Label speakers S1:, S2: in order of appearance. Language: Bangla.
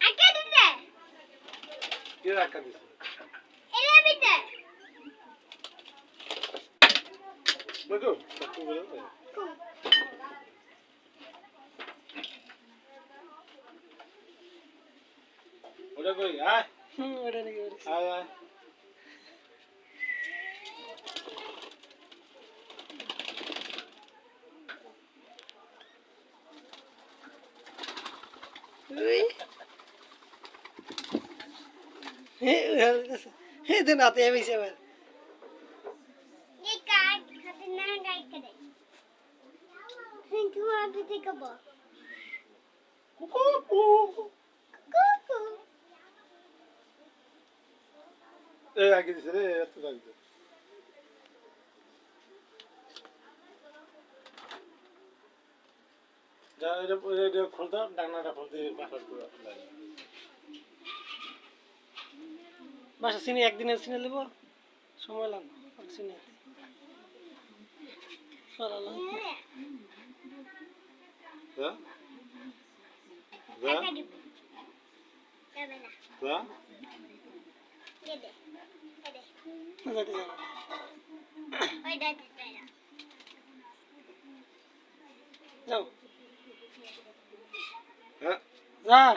S1: আঁকা দিতে
S2: কে রাখা দিছে
S1: এলে দিতে
S2: দেখো একটু বলে দে। ওটা কই আয়
S3: হুম ওটা নাকি বলিস
S2: আয় আয়
S3: উই হে হে দিন আতে আমি সেবার
S1: এই কাট হাতে না গাই করে কিন্তু আমি দেখাবো কুকু
S2: এই আগে দিছে রে এত লাগবে যা এটা এটা খুলতে ডাকনাটা খুলতে বাসার করে লাগে
S3: বাসা চিনি একদিনে চিনে নেব সময় লাগবে চিনি যাও। Yeah.